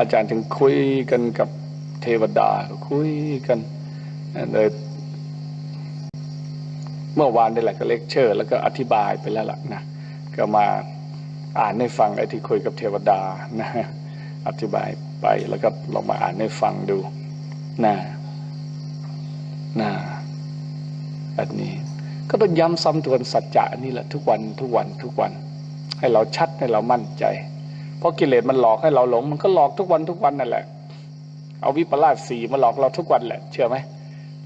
อาจารย์ถึงคุยกันกับเทวดาคุยกันเลยเมื่อวานนี่แหละก็เลคเชอร์ แล้วก็อธิบายไปแล้วล่ะนะก็มาอ่านให้ฟังไอ้ที่คุยกับเทวดานะอธิบายไปแล้วก็ลองมาอ่านให้ฟังดูนะนะอันนี้ ก็ต้องย้ำซ้ำทวนสัจจะนนี้แหละทุกวันทุกวันทุกวัน ให้เราชัดให้เรามั่นใจ เพราะกิเลสมันหลอกให้เราหลง มันก็หลอกทุกวันทุกวันนั่นแหละ เอาวิปลาสสีมาหลอกเราทุกวันแหละ เชื่อไหม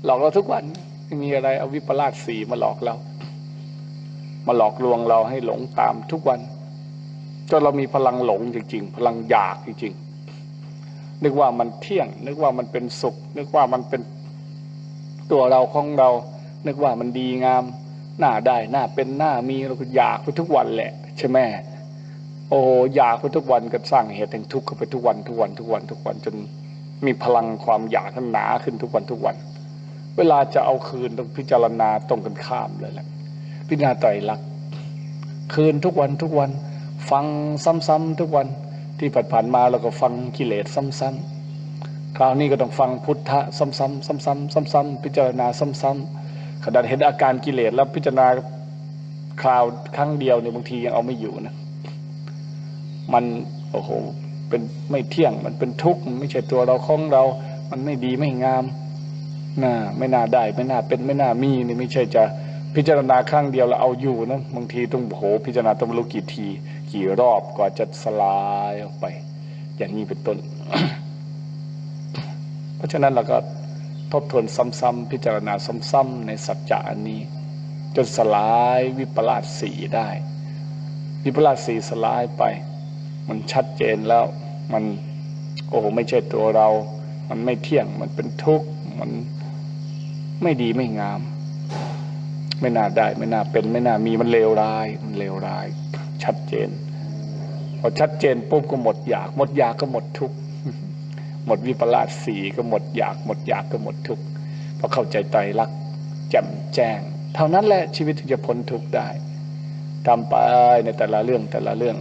หลอกเราทุกวันม่มีอะไร เอาวิปลาสสีมาหลอกเรา มาหลอกลวงเราให้หลงตามทุกวันจนเรามีพลังหลงจริง ๆ พลังอยากจริงๆนึกว่ามันเที่ยง นึกว่ามันเป็นสุข นึกว่ามันเป็นตัวเราของเรา นึกว่ามันดีงามหน้าได้หน้าเป็นหน้ามีเราก็อยากไปทุกวันแหละ ใช่ไหม โอ้อยากไปทุกวันก็สร้างเหตุแห่งทุกข์เข้าไปทุกวันทุกวันทุกวันทุกวันจนมีพลังความอยากนั้นหนาขึ้นทุกวันทุกวัน เวลาจะเอาคืนต้องพิจารณาตรงกันข้ามเลยแหละพิจารณาไตรลักคืนทุกวันทุกวัน ฟังซ้ำๆทุกวันที่ผ่านๆมาเราก็ฟังกิเลสซ้ำๆคราวนี้ก็ต้องฟังพุทธะซ้ำๆซ้ำๆซ้ำๆพิจารณาซ้ำๆขณะเห็นอาการกิเลสแล้วพิจารณาคราวครั้งเดียวเนี่ยบางทียังเอาไม่อยู่นะ มันโอ้โหเป็นไม่เที่ยงมันเป็นทุกข์มันไม่ใช่ตัวเราของเรา มันไม่ดีไม่งามน่าไม่น่าได้ไม่น่าเป็นไม่น่ามีนี่ไม่ใช่จะพิจารณาครั้งเดียวแล้วเอาอยู่นะบางทีต้องโอ้โหพิจารณาต้องรู้กี่ที กี่รอบกว่าจะสลายออกไป อย่างนี้เป็นต้น เพราะฉะนั้นเราก็ทบทวนซ้ำๆพิจารณาซ้ำๆในสัจจะอันนี้ จนสลายวิปลาสสีได้ วิปลาสสีสลายไป มันชัดเจนแล้ว มันโอ้โหไม่ใช่ตัวเรา มันไม่เที่ยง มันเป็นทุกข์ มันไม่ดีไม่งาม ไม่น่าได้ ไม่น่าเป็น ไม่น่ามี มันเลวร้าย มันเลวร้าย ชัดเจน พอชัดเจนปุ๊บก็หมดอยาก หมดอยากก็หมดทุกข์ หมดวิปลาสสีก็หมดอยาก หมดอยากก็หมดทุกข์พอเข้าใจไตรลักษณ์แจ่มแจ้ง เท่านั้นแหละชีวิตถึงจะพ้นทุกข์ได้ทำไปในแต่ละเรื่องแต่ละเรื่อง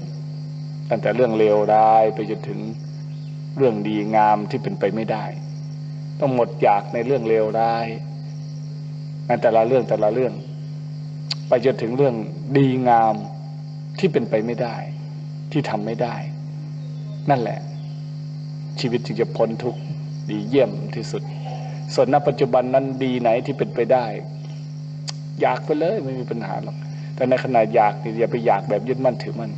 ตั้งแต่เรื่องเลวร้ายไปจนถึงเรื่องดีงามที่เป็นไปไม่ได้ ต้องหมดอยากในเรื่องเลวร้ายในแต่ละเรื่องแต่ละเรื่อง ไปจนถึงเรื่องดีงามที่เป็นไปไม่ได้ ที่ทำไม่ได้ นั่นแหละ ชีวิตจึงจะพ้นทุกข์ดีเยี่ยมที่สุด ส่วนณปัจจุบันนั้นดีไหนที่เป็นไปได้ อยากไปเลยไม่มีปัญหาหรอกแต่ในขณะอยากนี่อย่าไปอยากแบบยึดมั่นถือมั่น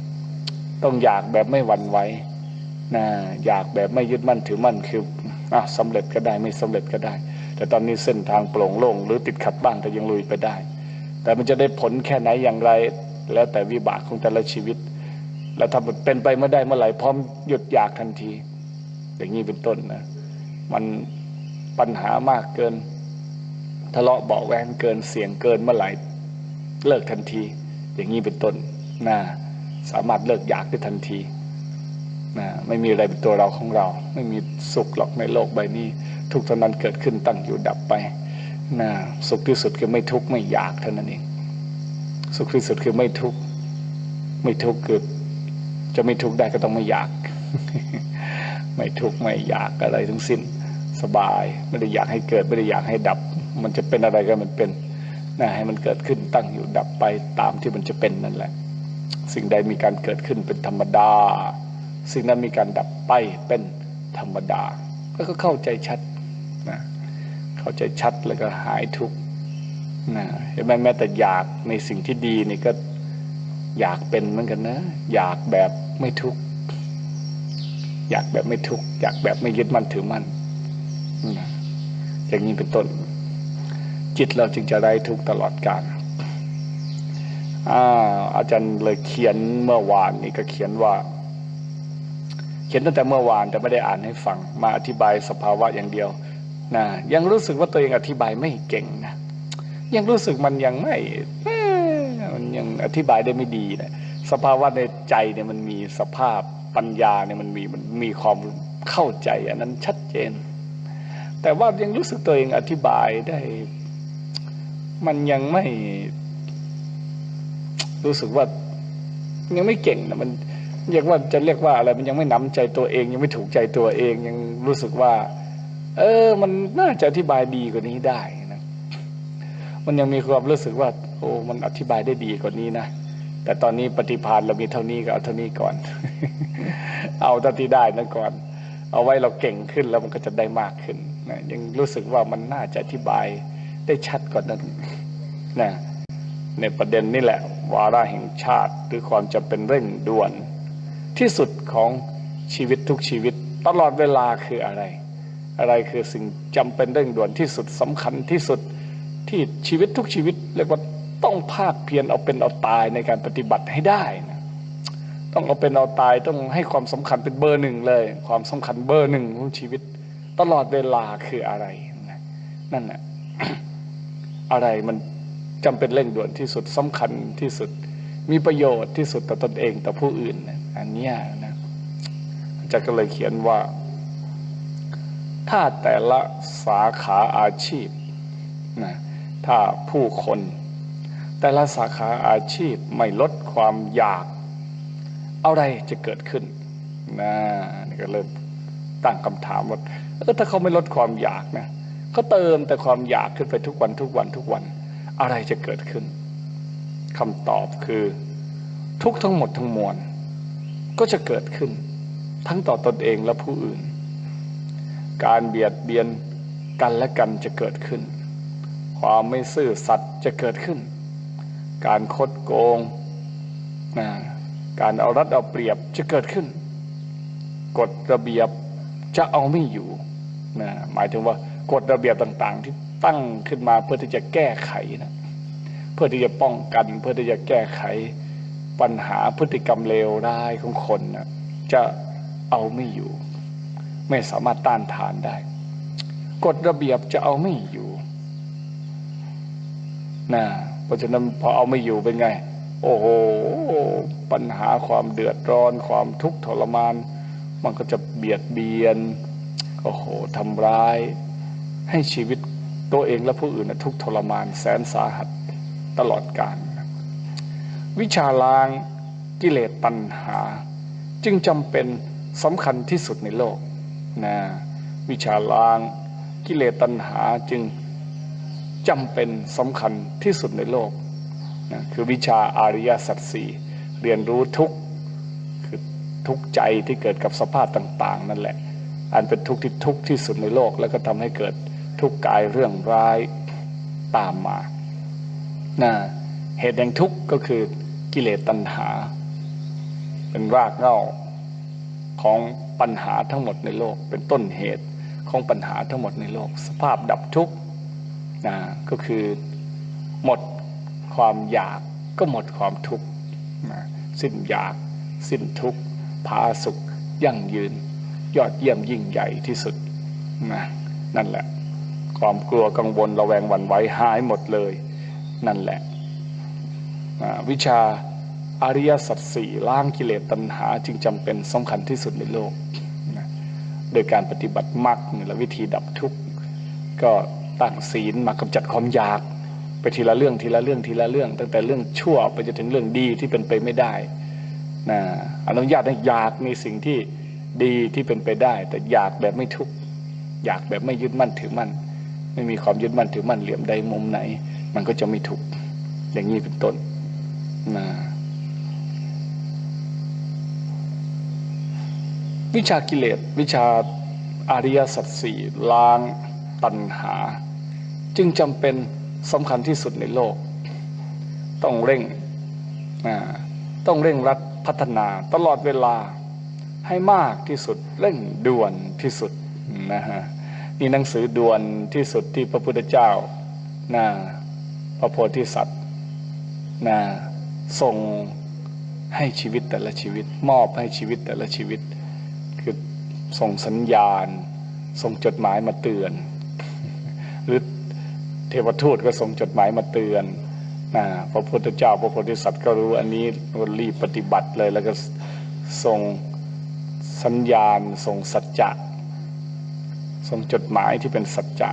ต้องอยากแบบไม่หวั่นไหวนะอยากแบบไม่ยึดมั่นถือมั่นคืออะสำเร็จก็ได้ไม่สำเร็จก็ได้ แต่ตอนนี้เส้นทางโปร่งโล่งหรือติดขัดบ้างแต่ยังลุยไปได้ แต่มันจะได้ผลแค่ไหนอย่างไร แล้วแต่วิบากของแต่ละชีวิต แล้วถ้าเป็นไปไม่ได้เมื่อไหร่พร้อมหยุดอยากทันที อย่างนี้เป็นต้นนะมันปัญหามากเกิน ทะเลาะเบาแวงเกินเสียงเกินเมื่อไหร่เลิกทันที อย่างนี้เป็นต้นนะามารถเลิกอยากได้ทันทีนะไม่มีอะไรเป็นตัวเราของเรา ไม่มีสุขหรอกในโลกใบนี้ ทุกเท่านั้นเกิดขึ้นตั้งอยู่ดับไปนะสุขที่สุดคือไม่ทุกข์ไม่อยากเท่านั้นเองสุขที่สุดคือไม่ทุกข์ไม่ทุกข์คือจะไม่ทุกข์ได้ก็ต้องไม่อยาก ไม่ทุกข์ไม่อยากอะไรทั้งสิ้นสบาย ไม่ได้อยากให้เกิดไม่ได้อยากให้ดับ มันจะเป็นอะไรก็มันเป็นนะให้มันเกิดขึ้นตั้งอยู่ดับไปตามที่มันจะเป็นนั่นแหละ สิ่งใดมีการเกิดขึ้นเป็นธรรมดา สิ่งนั้นมีการดับไปเป็นธรรมดาแล้วก็เข้าใจชัดนะเข้าใจชัดแล้วก็หายทุกข์นะเห็นไหมแม้แต่อยากในสิ่งที่ดีนี่ก็อยากเป็นเหมือนกันนะ อยากแบบไม่ทุกข์อยากแบบไม่ทุกข์อยากแบบไม่ยึดมั่นถือมั่นนะอย่างนี้เป็นต้น จิตเราจึงจะไร้ทุกข์ตลอดกาล อาจารย์เลยเขียนเมื่อวานนี่ก็เขียนว่า เขียนตั้งแต่เมื่อวานแต่ไม่ได้อ่านให้ฟัง มาอธิบายสภาวะอย่างเดียวนะยังรู้สึกว่าตัวเองอธิบายไม่เก่งนะยังรู้สึกมันยังไม่มันยังอธิบายได้ไม่ดีนะสภาวะในใจเนี่ยมันมีสภาพปัญญาเนี่ยมันมีมันมีความเข้าใจอันนั้นชัดเจน แต่ว่ายังรู้สึกตัวเองอธิบายได้ มันยังไม่ รู้สึกว่า ยังไม่เก่งนะมันเรียกว่าจะเรียกว่าอะไรมันยังไม่นำใจตัวเอง ยังไม่ถูกใจตัวเองยังรู้สึกว่า เออ มันน่าจะอธิบายดีกว่านี้ได้นะมันยังมีความรู้สึกว่า โอ้มันอธิบายได้ดีกว่านี้นะแต่ตอนนี้ปฏิภาณเรามีเท่านี้ก็เอาเท่านี้ก่อน เอาเท่าที่ได้นะก่อน เอาไว้เราเก่งขึ้นแล้วมันก็จะได้มากขึ้นนะยังรู้สึกว่ามันน่าจะอธิบายได้ชัดกว่านั้นนะ ในประเด็นนี่แหละ วาระแห่งชาติหรือความจำเป็นเร่งด่วน ที่สุดของชีวิตทุกชีวิต ตลอดเวลาคืออะไร อะไรคือสิ่งจำเป็นเร่งด่วนที่สุดสำคัญที่สุดที่ชีวิตทุกชีวิตเรียกว่าต้องภาคเพียรเอาเป็นเอาตายในการปฏิบัติให้ได้นะต้องเอาเป็นเอาตายต้องให้ความสำคัญเป็นเบอร์หนึ่งเลย ความสำคัญเบอร์หนึ่งของชีวิต ตลอดเวลาคืออะไรนะนั่นแหละอะไรมัน จำเป็นเร่งด่วนที่สุดสำคัญที่สุด มีประโยชน์ที่สุดต่อตนเองต่อผู้อื่นอันนี้นะอาจารย์ก็เลยเขียนว่า ถ้าแต่ละสาขาอาชีพนะถ้าผู้คน แต่ละสาขาอาชีพไม่ลดความอยากอะไรจะเกิดขึ้นนะนี่ก็เริ่มตั้งคำถามว่าเออถ้าเขาไม่ลดความอยากนะเขาเติมแต่ความอยากขึ้นไปทุกวันทุกวันทุกวัน อะไรจะเกิดขึ้นคำตอบคือ ทุกทั้งหมดทั้งมวลก็จะเกิดขึ้น ทั้งต่อตนเองและผู้อื่น การเบียดเบียนกันและกันจะเกิดขึ้น ความไม่ซื่อสัตย์จะเกิดขึ้น การคดโกงนะการเอารัดเอาเปรียบจะเกิดขึ้น กฎระเบียบจะเอาไม่อยู่นะหมายถึงว่ากฎระเบียบต่าง ๆ ที่ ตั้งขึ้นมาเพื่อที่จะแก้ไขนะเพื่อที่จะป้องกัน เพื่อที่จะแก้ไขปัญหาพฤติกรรมเลวร้ายของคนนะจะเอาไม่อยู่ ไม่สามารถต้านทานได้กฎระเบียบจะเอาไม่อยู่นะเพราะฉะนั้นพอเอาไม่อยู่เป็นไง โอ้โหปัญหาความเดือดร้อน ความทุกข์ทรมาน มันก็จะเบียดเบียนโอ้โหทำร้าย ให้ชีวิต ตัวเองและผู้อื่นทุกทรมานแสนสาหัสตลอดกาลวิชาล้างกิเลสตัณหา จึงจำเป็นสำคัญที่สุดในโลกนะวิชาล้างกิเลสตัณหาจึงจำเป็นสำคัญที่สุดในโลกนะคือวิชาอาริยสัจสี่เรียนรู้ทุกคือทุกใจที่เกิดกับสภาพต่าง ๆ นั่นแหละ อันเป็นทุกข์ที่ทุกข์ที่สุดในโลกแล้วก็ทำให้เกิด ทุกข์กายเรื่องร้ายตามมานะเหตุแห่งทุกข์ก็คือกิเลสตัณหา เป็นรากเหง้าของปัญหาทั้งหมดในโลก เป็นต้นเหตุของปัญหาทั้งหมดในโลก สภาพดับทุกข์นะก็คือหมดความอยากก็หมดความทุกข์นะสิ้นอยาก สิ้นทุกข์พาสุขยั่งยืน ยอดเยี่ยมยิ่งใหญ่ที่สุดนะนั่นแหละ ความกลัวกังวลระแวงหวั่นไหวหายหมดเลยนั่นแหละวิชาอริยสัจสี่ล้างกิเลสตัณหา จึงจำเป็นสำคัญที่สุดในโลกนะโดยการปฏิบัติมรรคและวิธีดับทุกข์ก็ตั้งศีลมากำจัดความอยากไปทีละเรื่องทีละเรื่องทีละเรื่อง ตั้งแต่เรื่องชั่วไปจนถึงเรื่องดีที่เป็นไปไม่ได้นะอนุญาตให้อยากในสิ่งที่ดีที่เป็นไปได้ แต่อยากแบบไม่ทุกข์อยากแบบไม่ยึดมั่นถือมั่น ไม่มีความยึดมั่นถือมั่นเหลี่ยมใดมุมไหน มันก็จะไม่ทุกอย่างนี้เป็นต้นนะวิชากิเลสวิชาอริยสัจสี่ล้างตัณหา จึงจำเป็นสำคัญที่สุดในโลก ต้องเร่งต้องเร่งรัดพัฒนาตลอดเวลาให้มากที่สุดเร่งด่วนที่สุดนะฮะ นี่หนังสือด่วนที่สุดที่พระพุทธเจ้านะพระโพธิสัตว์นะส่งให้ชีวิตแต่ละชีวิต มอบให้ชีวิตแต่ละชีวิต คือส่งสัญญาณ ส่งจดหมายมาเตือน หรือเทวทูตก็ส่งจดหมายมาเตือนนะพระพุทธเจ้าพระโพธิสัตว์ก็รู้อันนี้รีบปฏิบัติเลย แล้วก็ส่งสัญญาณ ส่งสัจจะ่งจดหมายที่เป็นสัจจะ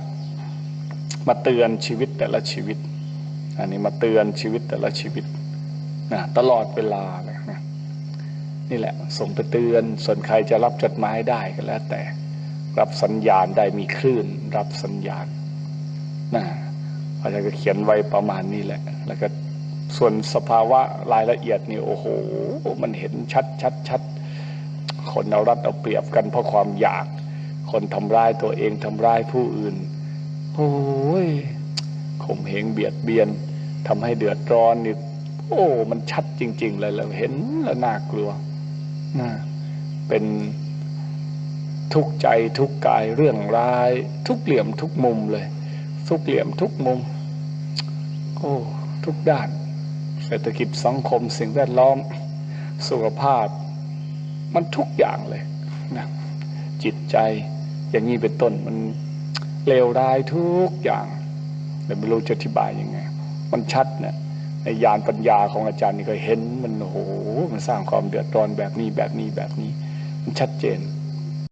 มาเตือนชีวิตแต่ละชีวิต อันนี้มาเตือนชีวิตแต่ละชีวิตนะตลอดเวลาเลยนะนี่แหละส่งไปเตือนส่วนใครจะรับจดหมายได้ก็แล้ว แต่รับสัญญาณได้มีคลื่น รับสัญญาณนะอาจารย์ก็เขียนไว้ประมาณนี้แหละ แล้วก็ส่วนสภาวะรายละเอียดนี่โอ้โห มันเห็นชัดชัดชัดคนเอารัดเอาเปรียบกันเพราะความอยาก คนทำร้ายตัวเองทำร้ายผู้อื่นโอ้ยข่มเหงเบียดเบียนทำให้เดือดร้อนนี่โอ้ มันชัดจริง ๆ เลยเราเห็นแล้วน่ากลัวนะเป็นทุกข์ใจทุกกายเรื่องร้าย ทุกเหลี่ยมทุกมุมเลย ทุกเหลี่ยมทุกมุม โอ้ ทุกด้าน เศรษฐกิจสังคมสิ่งแวดล้อม สุขภาพ มันทุกอย่างเลยนะจิตใจ อย่างนี้เป็นต้นมันเลวร้ายทุกอย่างแต่ไม่รู้จะอธิบายยังไง มันชัดเนี่ยในญาณปัญญาของอาจารย์นี่ก็เห็นมันโอ้โหมันสร้างความเดือดร้อนแบบนี้แบบนี้แบบนี้ มันชัดเจน